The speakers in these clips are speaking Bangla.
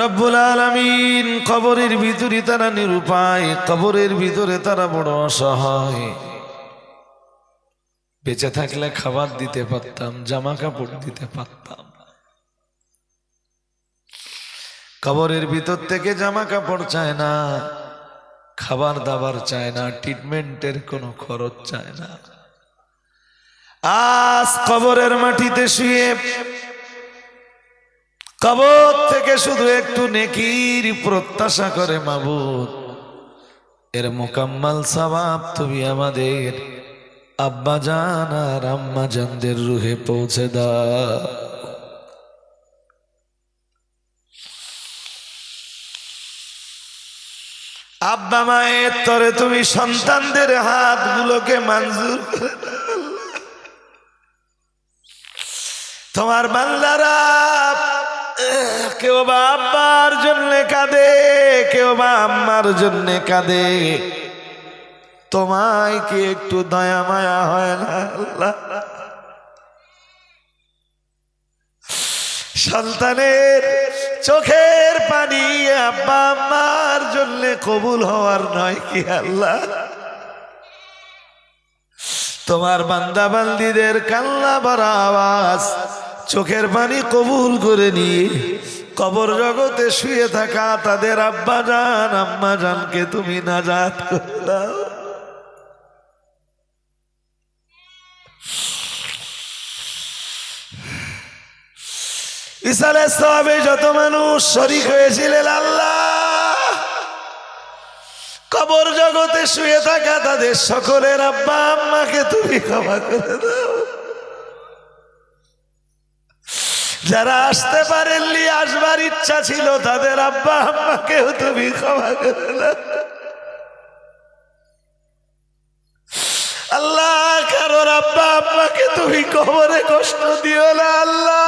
রব্বুল আলমিন কবরের ভিতরে তারা নিরুপায়, কবরের ভিতরে তারা বড় অসহায়। বেঁচে থাকলে খাবার দিতে পারতাম, জামা কাপড় দিতে পারতাম। কবরের ভিতর থেকে জামা কাপড় চায় না, খাবার দাবার চায় না ট্রিটমেন্টের কোনো খরচ চায় না। আজ কবরের মাটিতে শুয়ে কবর থেকে শুধু একটু নেকির প্রত্যাশা করে মাবুদ। এর মোকাম্মাল সবাব তুমি আমাদের, আব্বা জান আর আম্মা জানদের রুহে পৌঁছে দাও। আব্বা মায়ের তরে তুমি সন্তানদের হাতগুলোকে মঞ্জুর করে তোমার বাংলারা কেউ বা আব্বার জন্য কাঁদে, কেউ বা আম্মার জন্য কাঁদে। তোমায় কি একটু দয়া মায়া হয় না? আল্লাহ। সন্তানের চোখের পানি আব্বা আম্মার জন্য কবুল হওয়ার নয় কি আল্লাহ? তোমার বান্দা বান্দিদের কান্না ভরা আওয়াজ চোখের পানি কবুল করে নিয়ে কবর জগতে শুয়ে থাকা তাদের আব্বা জান, আম্মা জানকে তুমি দাও। ইসালে সবে যত মানুষ শরিক হয়েছিলেন আল্লাহ, কবর জগতে শুয়ে থাকা তাদের সকলের আব্বা, আম্মাকে তুমি ক্ষমা করে দাও। যারা আসতে পারেননি, আসবার ইচ্ছা ছিল তাদের আব্বা আম্মাকেও তুমি ক্ষমা করে আল্লাহ, কারোর আব্বা আম্মাকে তুমি কবরে কষ্ট দিও না, আল্লাহ।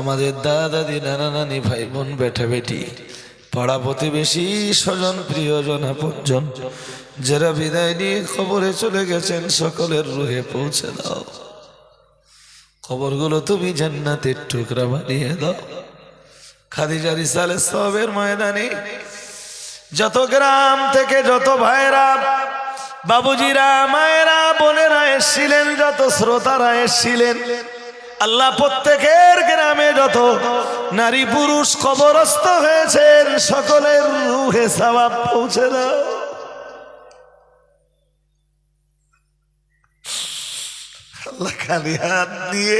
আমাদের দাদা দাদি, নানা নানি, ভাই বোন, বেটা বেটি পাড়া প্রতিবেশী স্বজন, প্রিয়জন, আপনজন, যারা বিদায় নিয়ে খবরে চলে গেছেন, সকলের রুহে পৌঁছে দাও। খবরগুলো তুমি জান্নাতের টুকরা বানিয়ে দাও। খাদিজা সবের ময়দানে যত গ্রাম থেকে যত ভাইরা, বাবুজিরা, মায়েরা, বোনেরা এসছিলেন, যত শ্রোতারা এসছিলেন আল্লাহ প্রত্যেকের গ্রামে যত নারী পুরুষ কবরস্থ হয়েছেন, সকলের রুহে সবাব পৌঁছে দাও। আল্লাহ খালি হাত দিয়ে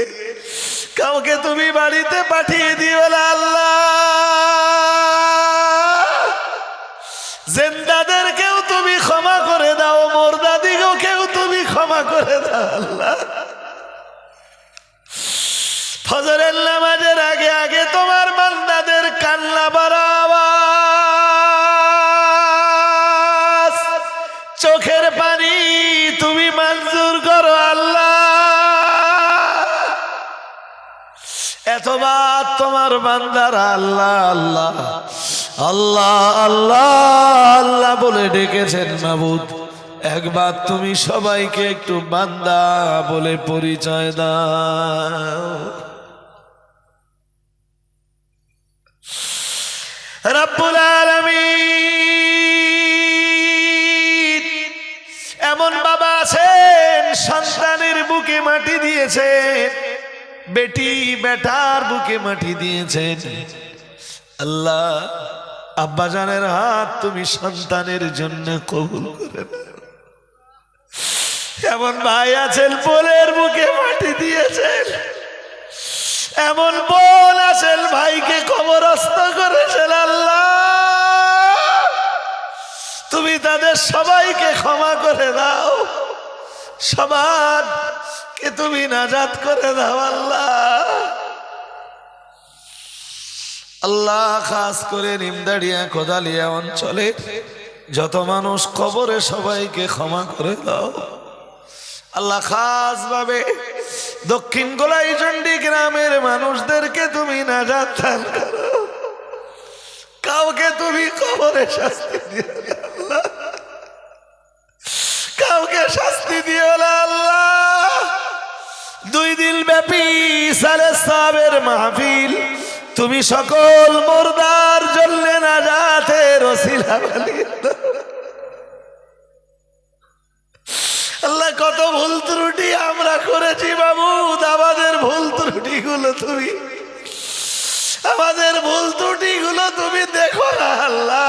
কাউকে তুমি বাড়িতে পাঠিয়ে দিও আল্লাহ। জেন্দাদেরকেও তুমি ক্ষমা করে দাও মোরদাদিকেও কেউ তুমি ক্ষমা করে দাও, আল্লাহ। ফজরের নামাজের আগে আগে তোমার বান্দাদের কান্না বাড়াবাস চোখের পানি তুমি মঞ্জুর করো আল্লাহ। এতবার তোমার বান্দারা আল্লাহ আল্লাহ আল্লাহ আল্লাহ আল্লাহ বলে ডেকেছেন, মাবুদ। একবার তুমি সবাইকে একটু বান্দা বলে পরিচয় দাও। মাটি দিয়েছেন বেটি বেটার বুকে মাটি দিয়েছেন আল্লাহ, আব্বাজানের হাত তুমি সন্তানের জন্য কবুল করে এমন ভাই আছেন, বোনের বুকে মাটি দিয়েছেন। এমন বোন আছেন, ভাইকে কবরস্থ করেছেন আল্লাহ। তুমি তাদের সবাইকে ক্ষমা করে দাও। সবারকে তুমি নাজাত করে দাও, আল্লাহ। আল্লাহ খাস করে নিমদাড়িয়া কোদালিয়া অঞ্চলে যত মানুষ কবরে সবাইকে ক্ষমা করে দাও। আল্লাহ খাস ভাবে দক্ষিণ গোলাইচন্ডী গ্রামের মানুষদেরকে তুমি নাজাত দান করো কাউকে তুমি কবরে শাস্তি দিও আল্লাহ। কাউকে শাস্তি দিও না, আল্লাহ। ব্যাপী সালে সাবের মাহফিল। তুমি সকল মুর্দার জন্য না যাতে আল্লাহ, কত ভুল ত্রুটি আমরা করেছি বাবু। আমাদের ভুল ত্রুটি গুলো তুমি আমাদের ভুল ত্রুটি গুলো তুমি দেখো না, আল্লাহ।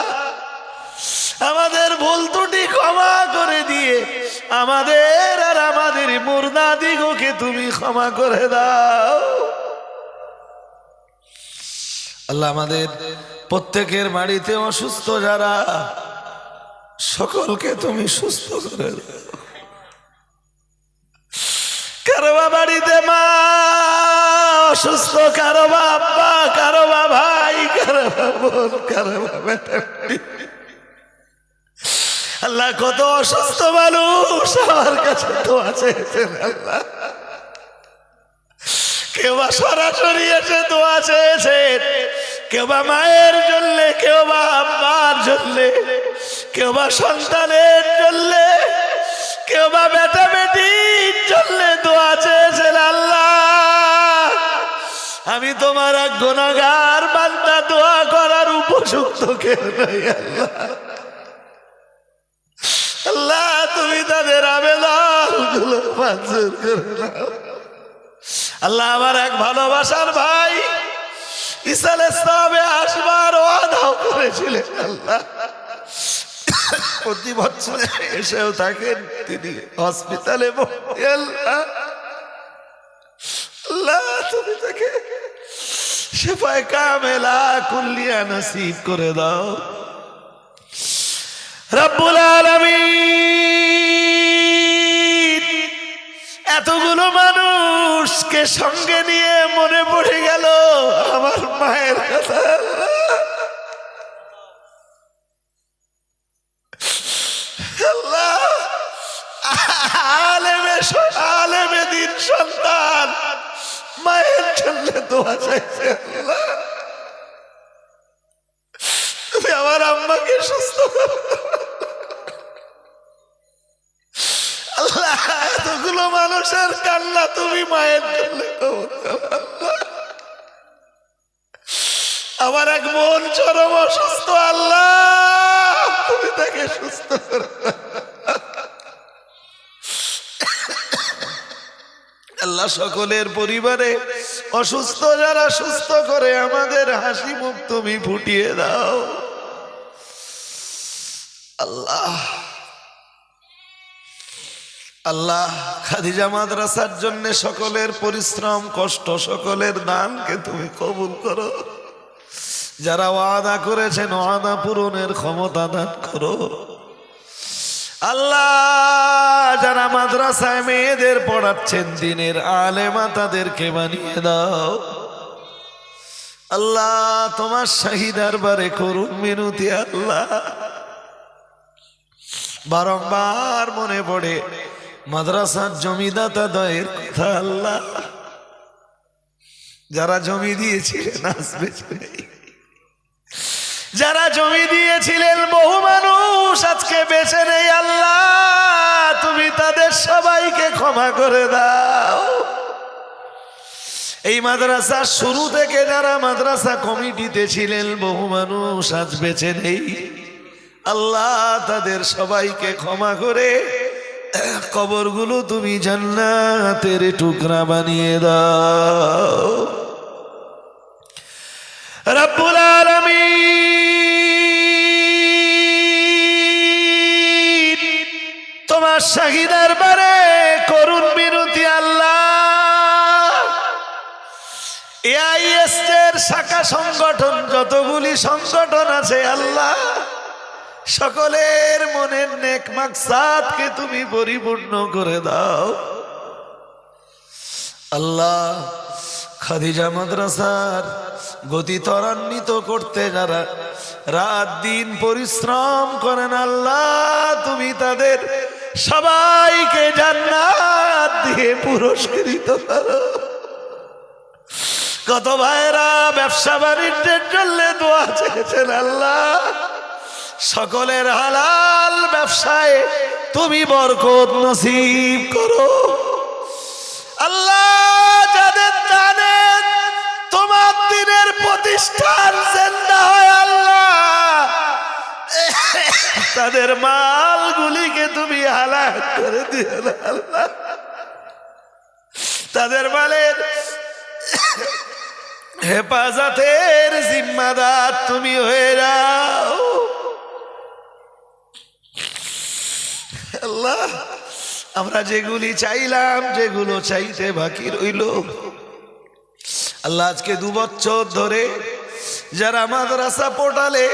আমাদের ভুল ত্রুটি ক্ষমা করে দিয়ে, আমাদের আর আমাদের মুর্দা দিগকে তুমি ক্ষমা করে দাও আল্লাহ আমাদের প্রত্যেকের বাড়িতে অসুস্থ যারা, সকলকে তুমি সুস্থ করে কারও বা বাড়িতে মা অসুস্থ, কারও বা আব্বা, কারও বা ভাই, কারও বা বোন, কারও বা বেটা বেটি। আল্লাহ কত অসুস্থ মানুষ। আমার কাছে তো আছে। আল্লাহ কেউ বা সরাসরি এসে দোয়া চেয়েছে। কেউ বা মায়ের জন্য, কেউ বা আব্বার জন্য, কেউ বা সন্তানের জন্য, কেউ বা বেটা বেটির জন্য দোয়া চেয়েছেন আল্লাহ। আমি তোমার এক গুণাগার বান্দা, দোয়া করার উপযুক্ত কেউ নাই আল্লাহ। আল্লাহ, তুমি তাদের আবেদনগুলো মঞ্জুর করে আল্লাহ আমার এক ভালোবাসার ভাই ইসাল ইসলামে আসবার ওয়াদাও করেছিলেন আল্লাহ। প্রতি বছর এসেও থাকেন তিনি হসপিটালে ভর্তি আল্লাহ। আল্লাহ, তুমি তাকে সেফায় কামেলা কুল্লিয়া নসিব করে দাও। রব্বুল আলামিন। এতগুলো মানুষকে সঙ্গে নিয়ে মনে পড়ে গেল আমার মায়ের কথা। আলেমে সন্তান। মায়ের তুমি আমার আম্মাকে সুস্থ আল্লাহ এতগুলো মানুষের কান্না তুমি মায়ের জন্য। আমার এক মন চরম অসুস্থ, আল্লাহ, তুমি তাকে সুস্থ করো আল্লাহ সকলের পরিবারে অসুস্থ যারা সুস্থ করে, আমাদের হাসি মুখ তুমি ফুটিয়ে দাও আল্লাহ খাদিজা মাদ্রাসার জন্য সকলের পরিশ্রম, কষ্ট, সকলের দানকে তুমি কবুল করো। যারা ওয়াদা করেছেন, ওয়াদা পূরণের ক্ষমতা দান করো। আল্লাহ যারা মাদ্রাসায় মেয়েদের পড়াচ্ছেন, দিনের আলেমা তাদেরকে বানিয়ে দাও। আল্লাহ তোমার শাহিদার বারে করুন মিনতি, আল্লাহ। বারংবার মনে পড়ে মাদ্রাসার জমিদাতা দয়ের কথা আল্লাহ। যারা জমি দিয়েছিলেন, আসবে যারা জমি দিয়েছিলেন, বহু মানুষ আজকে বেঁচে নেই আল্লাহ। তুমি তাদের সবাইকে ক্ষমা করে দাও। এই মাদ্রাসা শুরু থেকে যারা মাদ্রাসা কমিটিতে ছিলেন, বহু মানুষ আজ বেঁচে নেই। আল্লাহ তাদের সবাইকে ক্ষমা করে কবরগুলো তুমি জান্নাতের টুকরা বানিয়ে দাও। রব্বুল আলামিন, তোমার শাহিদার বারে করুণ বিরতি আল্লাহ। এআইএস এর শাখা সংগঠন, যতগুলি সংগঠন আছে আল্লাহ সকলের মনের নেক মাকসাদকে তুমি পরিপূর্ণ করে দাও। আল্লাহ খাদিজা মাদ্রাসার গতি ত্বরান্বিত করতে যারা রাত দিন পরিশ্রম করেন, আল্লাহ তুমি তাদের সবাইকে জান্নাত দিয়ে পুরস্কৃত করো। কত ভাইরা ব্যবসা বাণিজ্যের জন্য দোয়া চেয়েছেন, আল্লাহ। সকলের হালাল ব্যবসায় তুমি বরকত নসিব করো। আল্লাহ যাদের জানেন তোমার দিনের প্রতিষ্ঠান জেন্দা হয় আল্লাহ, তাদের মালগুলিকে তুমি হালাক করে দিও আল্লাহ। তাদের মালের হেফাজতের জিম্মাদার তুমি হয়ে যাও। আল্লাহ আমরা যেগুলি চাইলাম, যেগুলো চাইতে বাকি রইল। আল্লাহ আজকে দু বছর ধরে যারা মাদ্রাসা পোর্টালে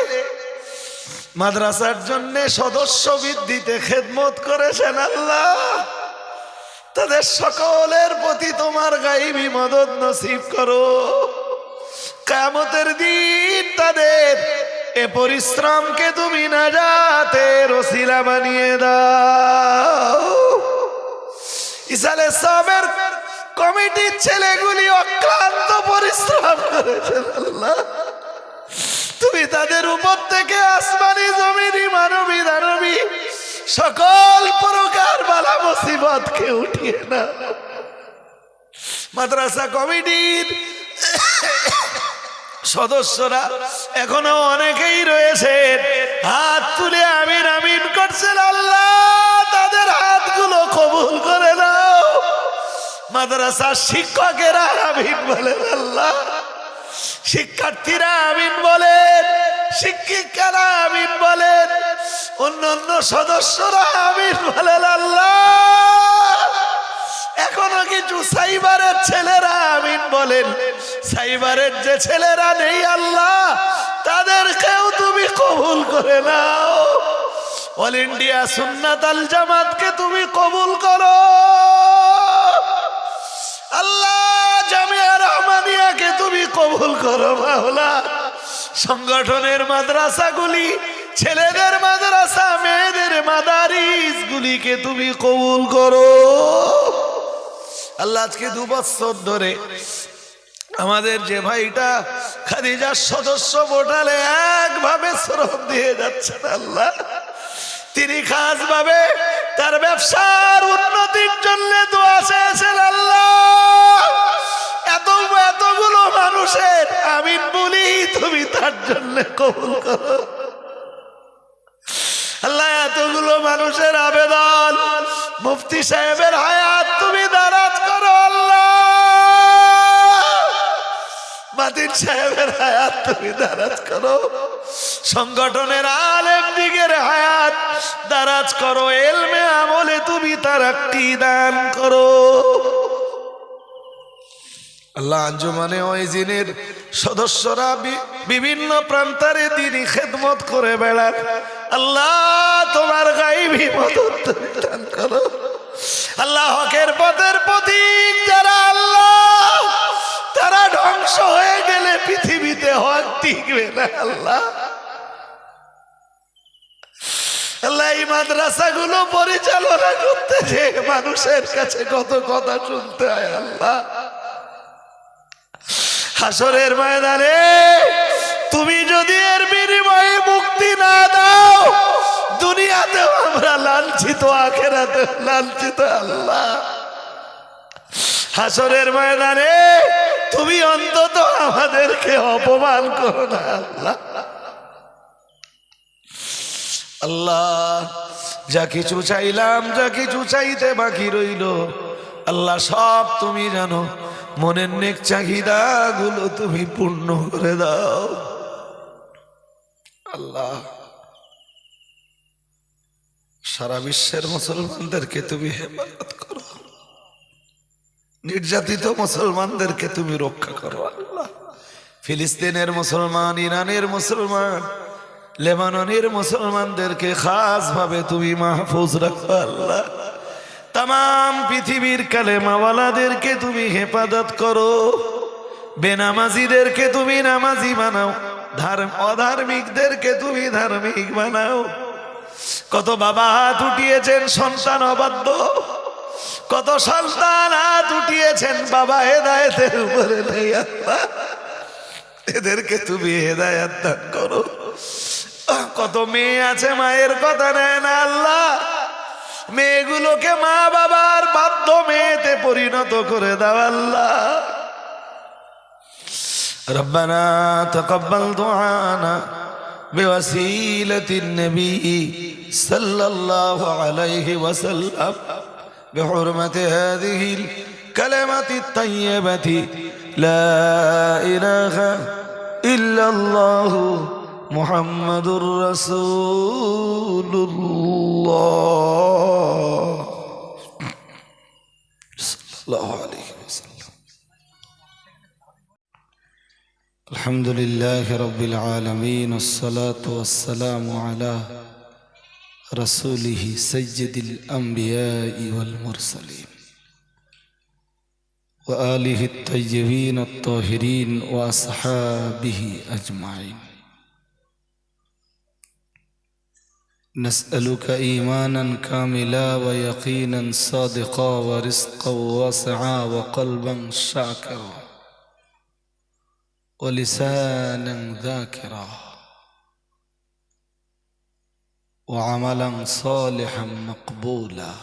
মাদ্রাসার জন্য সদস্য বৃদ্ধিতে খেদমত করেছেন আল্লাহ, তাদের সকলের প্রতি তোমার গাইবি মদত নসিব করো। কামতের দিন তাদের এ পরিশ্রমকে তুমি না যাতে রসিলা বানিয়ে দাও। ইসালে সাহেবের কমিটির ছেলেগুলি অক্লান্ত পরিশ্রম আল্লাহ। তুমি তাদের উপর থেকে আসমানি জমিনি মানবী দানবী সকল প্রকার বালা মুসিবতকে উঠিয়ে না মাদ্রাসা কমিটির সদস্যরা এখনও অনেকেই রয়েছে। হাত তুলে আমিন আমিন করছেন আল্লাহ, তাদের হাতগুলো কবুল করে দাও মাদ্রাসার শিক্ষকেরা আমিন বলেন আল্লাহ। শিক্ষার্থীরা আমিন বলেন, শিক্ষিকারা আমিন বলেন, অন্যান্য সদস্যরা আমিন বলেন আল্লাহ। এখনও কিছু সাইবারের ছেলেরা, আমিন বলেন। সাইবারের যে ছেলেরা নেই আল্লাহ, তাদেরকেও তুমি কবুল করে নাও। অল ইন্ডিয়া সুন্নাত আল জামাতকে তুমি কবুল করো। আল্লাহ জামিয়া রহমানিয়াকে তুমি কবুল করো, মাওলা। সংগঠনের মাদ্রাসাগুলি, ছেলেদের মাদ্রাসা, মেয়েদের মাদারিস গুলিকে তুমি কবুল করো। আল্লাহ আজকে দু বছর ধরে আমাদের যে ভাইটা খাদিজার সদস্য বোটালে একভাবে শ্রম দিয়ে যাচ্ছেন আল্লাহ। তিনি খাস ভাবে তার ব্যবসার উন্নতির জন্য দোয়া চেয়েছেন আল্লাহ। এত, এতগুলো মানুষের আমিন বলি, তুমি তার জন্য কবুল করো। আল্লাহ, এতগুলো মানুষের আবেদন। মুফতি সাহেবের হায়াত তুমি দারাজ করো, আল্লাহ। মাতিন সাহেবের হায়াত তুমি দারাজ করো। সংগঠনের আলেম দিগের হায়াত দারাজ করো, এলমে আমলে তুমি তারাক্কি দান করো। আল্লাহ, আঞ্জুমানে ওই জিনের সদস্যরা বিভিন্ন প্রান্তরে তিনি খেদমত করে বেড়ান। আল্লাহ, তোমার গাইবি মদত দান করো। আল্লাহ হকের পথের প্রতীক যারা আল্লাহ, তারা ধ্বংস হয়ে গেলে পৃথিবীতে হক টিকবে না আল্লাহ। এই মাদ্রাসাগুলো পরিচালনা করতে যে মানুষের কাছে কত কথা শুনতে হয় আল্লাহ। হাসরের ময়দানে তুমি যদি দুনিয়াতেও আমরা লাঞ্ছিত আখেরাতে লাঞ্ছিত, আল্লাহ। হাসরের ময়দানে তুমি অন্তত আমাদেরকে অপমান করো না, আল্লাহ। আল্লাহ, যা কিছু চাইলাম, যা কিছু চাইতে বাকি রইল। আল্লাহ, সব তুমি জানো, মনের নেক চাহিদা গুলো তুমি পূর্ণ করে দাও। আল্লাহ। সারা বিশ্বের মুসলমানদেরকে তুমি হেফাজত করো। নির্যাতিত মুসলমানদেরকে তুমি রক্ষা করো, আল্লাহ। ফিলিস্তিনের মুসলমান, ইরানের মুসলমান, লেবাননের মুসলমানদেরকে খাস ভাবে তুমি মাহফুজ রাখো, আল্লাহ। তাম পৃথিবীর কালেমাওয়ালাদেরকে তুমি হেফাজত করো। বেনামাজিদেরকে তুমি নামাজি বানাও। ধার্ম অধার্মিকদেরকে তুমি ধার্মিক বানাও। কত বাবা হাত উঠিয়েছেন, সন্তান অবাধ্য। কত সন্তান হাত উঠিয়েছেন, বাবা হেদায়তের উপরে এদেরকে তুমি হেদায়াত দান করো। কত মেয়ে আছে, মায়ের কথা নেয় না আল্লাহ। মেয়েগুলোকে মা বাবার বাধ্য মেয়েতে পরিণত করে দাও আল্লাহ। রব্বানা তকব্বাল দোয়ানা। بوسيلة النبي صلى الله عليه وسلم بحرمة هذه الكلمة الطيبة لا إله إلا الله محمد رسول الله. صلى الله عليه الحمد لله رب العالمين الصلاة والسلام على رسوله سيد الأنبياء والمرسلين وآله الطيبين الطاهرين وأصحابه أجمعين. نسألك إيمانا كاملا ويقينا صادقا ورزقا واسعا وقلبا شاكرا. ولسانا ذاكرا وعملا صالحا مقبولا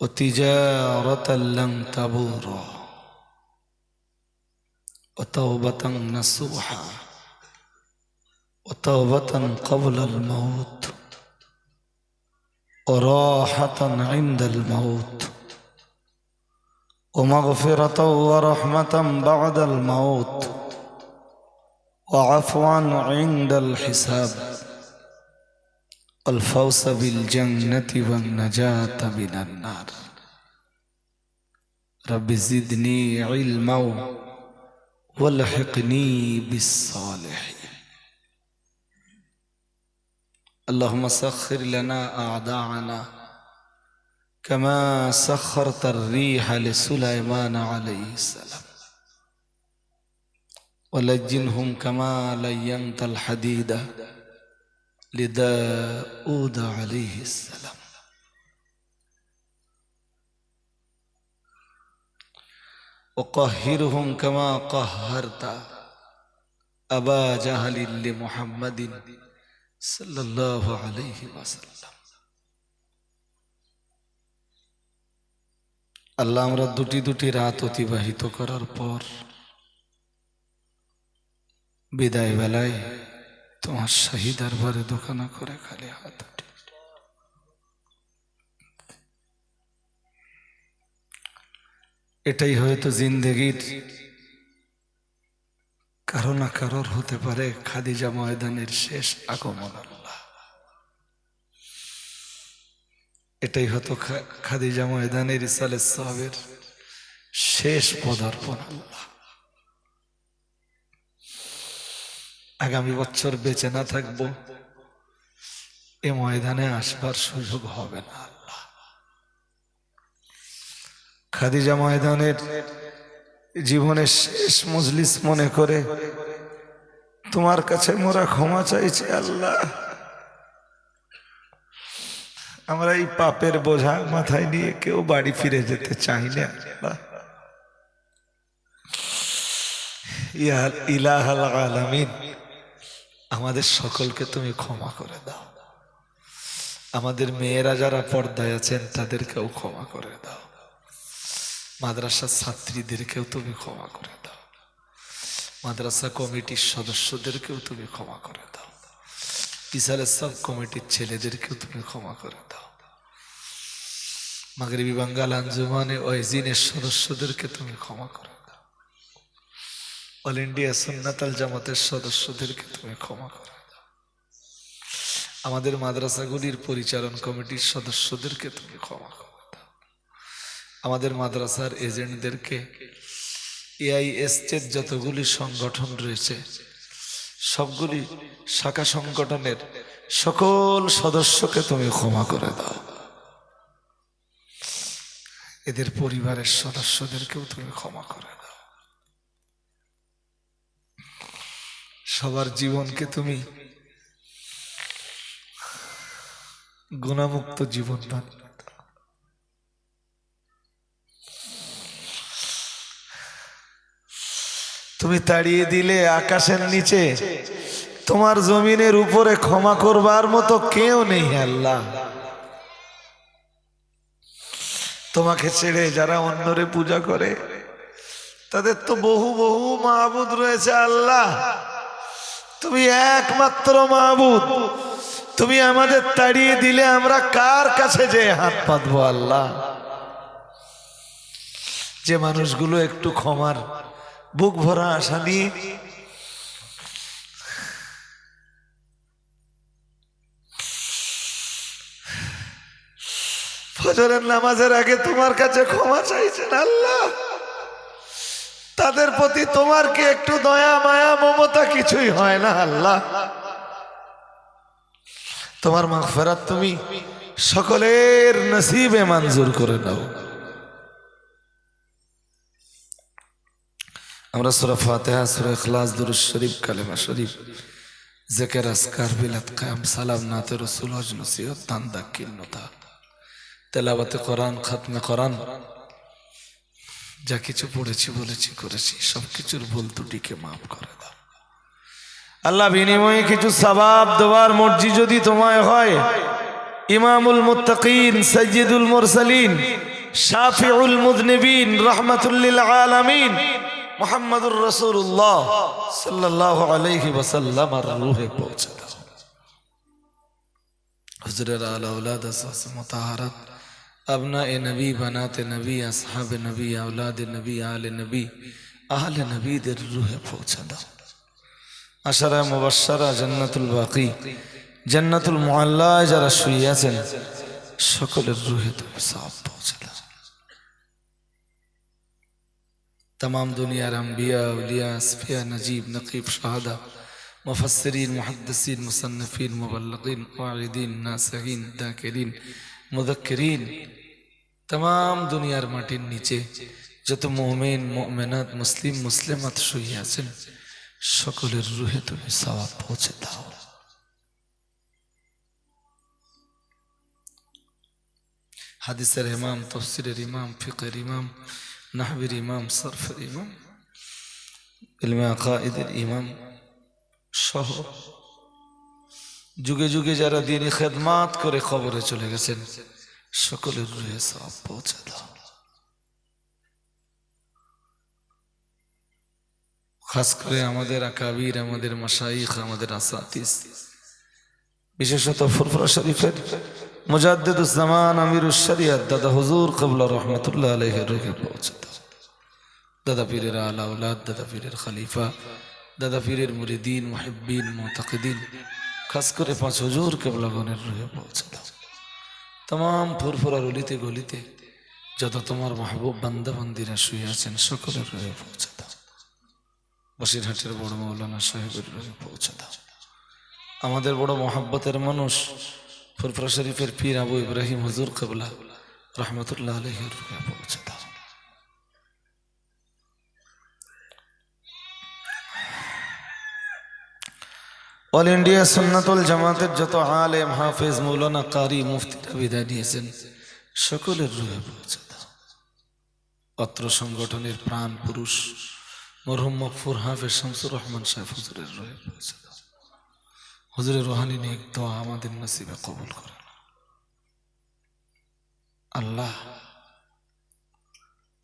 وتجارة لن تبورا وتوبة نصوحا وتوبة قبل الموت وراحة عند الموت ومغفرة ورحمة بعد الموت. وعفوا عند الحساب. الفوز بالجنة والنجاة من النار. رب زدني علما والحقني بالصالحين. اللهم سخر لنا أعداءنا كما سخرت الريح لسليمان عليه السلام. ولجنهم كما لينت الحديد لداود عليه السلام. وقهرهم كما قهرت أبا جهل لمحمد صلى الله عليه وسلم. আল্লাহ আমরা দুটি দুটি রাত অতিবাহিত করার পর বিদায় বেলায় তোমার শাহী দরবারে দোকানা করে খালি হাত এটাই হয়তো জিন্দেগির কারও না কারোর হতে পারে খাদিজা ময়দানের শেষ আগমন আল্লাহ এটাই হতো খাদিজা ময়দানের ইসালে সাহেবের শেষ পদার্পণ আল্লাহ। আগামী বছর বেঁচে না থাকব, এ ময়দানে আসবার সুযোগ হবে না আল্লাহ। খাদিজা ময়দানের জীবনের শেষ মজলিস মনে করে, তোমার কাছে মোরা ক্ষমা চাইছি আল্লাহ। আমরা এই পাপের বোঝা মাথায় নিয়ে কেউ বাড়ি ফিরে যেতে চাই না। ইয়া ইলাহাল আলামিন, আমাদের সকলকে তুমি ক্ষমা করে দাও। আমাদের মেয়েরা যারা পর্দায় আছেন, তাদেরকেও ক্ষমা করে দাও। মাদ্রাসার ছাত্রীদেরকেও তুমি ক্ষমা করে দাও। মাদ্রাসা কমিটির সদস্যদেরকেও তুমি ক্ষমা করে দাও। ইসালের সব কমিটির ছেলেদেরকেও তুমি ক্ষমা করে দাও। মাগরিবি বাঙ্গাল আঞ্জুমানে ওয়েজিনের সদস্যদেরকে তুমি ক্ষমা করে দাও। অল ইন্ডিয়া সুন্নাতাল জামাতের সদস্যদেরকে তুমি ক্ষমা করে দাও। আমাদের মাদ্রাসাগুলির পরিচালন কমিটির সদস্যদেরকে তুমি ক্ষমা করে দাও। আমাদের মাদ্রাসার এজেন্টদেরকে এআইএসটের যতগুলি সংগঠন রয়েছে সবগুলি শাখা সংগঠনের সকল সদস্যকে তুমি ক্ষমা করে দাও। এদের পরিবারের সদস্যদেরকেও তুমি ক্ষমা করে দাও। সবার জীবনকে তুমি গুণামুক্ত জীবন দান করে দাও। তুমি তাড়িয়ে দিলে আকাশের নিচে। তোমার জমিনের উপরে ক্ষমা করবার মতো কেউ নেই আল্লাহ। তোমাকে ছেড়ে যারা অন্যরে পূজা করে, তাদের তো বহু বহু মাহবুদ রয়েছে আল্লাহ। তুমি একমাত্র মাহবুদ তুমি আমাদের তাড়িয়ে দিলে আমরা কার কাছে যে হাত পাতবো আল্লাহ? যে মানুষগুলো একটু ক্ষমার বুক ভরা আশা নিয়ে ফজরের নামাজের আগে তোমার কাছে ক্ষমা চাইছেন আল্লাহ। তাদের প্রতি তোমার কি একটু দয়া, মায়া, মমতা কিছুই হয় না আল্লাহ। তোমার মাগফিরাত তুমি সকলের নসিবে মঞ্জুর করে নাও। আমরা সূরা ফাতিহা, সূরা ইখলাস দুরূদ শরীফ, কালেমা শরীফ, জিকির আসকার বিলাত কায়াম, সালাম, নাতে রাসূল, হজ, নসিহত, দান দাকিনতা তেলাওয়াতে, কোরআন, খাতমে কোরআন, যা কিছু পড়েছি, বলেছি, করেছি সব কিছুর ভুল ত্রুটিকে মাফ করে দাও। আল্লাহ বিনিময়ে কিছু সবাব দেওয়ার মর্জি যদি তোমায় হয়, ইমামুল মুত্তাকিন সৈয়দুল মুরসালিন, শাফিউল মুদনিবিন রহমাতুল্লিল আলামিন মোহাম্মদুর রসুল্লাহ সাল্লাহ আলহি ওসাল্লাম আর রুহে পৌঁছে দাও। হজরের আলাউলাদ মতাহারাত। আবনা এ নবী, বানাতে নবী, আসহাব নবী আউলাদ নবী, আলে নবী, আহলে নবীদের রুহে পৌঁছে দাও। আশারা মুবাসারা জান্নাতুল বাকি, জান্নাতুল মোহাল্লায় যারা শুয়ে আছেন, সকলের রুহে তুমি সব পৌঁছে তমাম দুনিয়ার আম্বিয়া উলিয়া আসফিয়া নজিব নকিব শাহাদা মুফাসসিরিন মুহাদ্দিসিন মুসান্নিফিন মুবাল্লিগিন ওয়াইদিন নাসিহিন দাকিরিন মুযাক্কিরিন তমাম দুনিয়ার মাটির নিচে যত মুমিন মুমিনাত মুসলিম মুসলিমাত শুয়ে সকলের রুহে তুমি সওয়াব পৌঁছে দাও। হাদিসের ইমাম, তফসিরের ইমাম ফিকের ইমাম নাহবির ইমাম সরফের ইমাম, ইলমে আকাইদের ইমাম সহ যুগে যুগে যারা দিনই খেদমাত করে খবরে চলে গেছেন, সকলের রুহে সব পৌঁছে দাও। খাস করে আমাদের আকাবির, আমাদের মাসাইখ আমাদের আসাতিস, বিশেষত ফুরফুরা শরীফের মুজাদ্দিদুজ্জামান আমিরুস শরিয়ত, দাদা হুজুর কবলা রহমতুল্লাহ আলহের রুহে পৌঁছে দাদা পীরের আলা উলাদ দাদা পীরের খলিফা, দাদা পীরের মুরিদিন, মুহিব্বিন, মুতাকিদিন, খাস করে পাঁচ হুজুর কেবলাগনের রুহে পৌঁছে দাও তমাম ফুরফুরার অলিতে গলিতে যত তোমার মাহবুব বান্দা বান্দিরা শুয়ে আছেন সকলের রুহে পৌঁছে বসিরহাটের বড় মৌলানা সাহেবের রুহে পৌঁছে আমাদের বড় মহাব্বতের মানুষ ফুরফুরা শরীফের পীর আবু ইব্রাহিম হুজুর কেবলা রহমতুল্লাহ আলহের পৌঁছে দাও অল ইন্ডিয়া সুন্নাতুল জামাতের যত আলেম, হাফেজ, মৌলানা, কারি মুফতিরা বিদায় নিয়েছেন, সকলের রুহে পৌঁছে দাও অত্র সংগঠনের প্রাণ পুরুষ মরহুম মকফুর হাফেজ শামসুর রহমান সাহেব হুজুরের রুহে পৌঁছে দাও হুজুরের রোহানি নিয়ে দোয়া আমাদের নসিবে কবুল করেন আল্লাহ,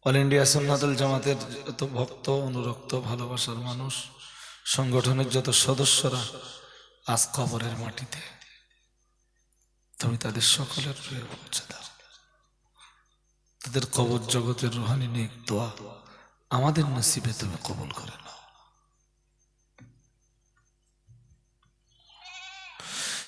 অল ইন্ডিয়া সুন্নাতুল জামাতের যত ভক্ত, অনুরক্ত, ভালোবাসার মানুষ, সংগঠনের যত সদস্যরা আজ কবরের মাটিতে, তুমি তাদের সকলের রুহে পৌঁছে দাও তাদের কবর জগতের রুহানি নিয়ে দোয়া আমাদের নসিবে তুমি কবুল করে নাও।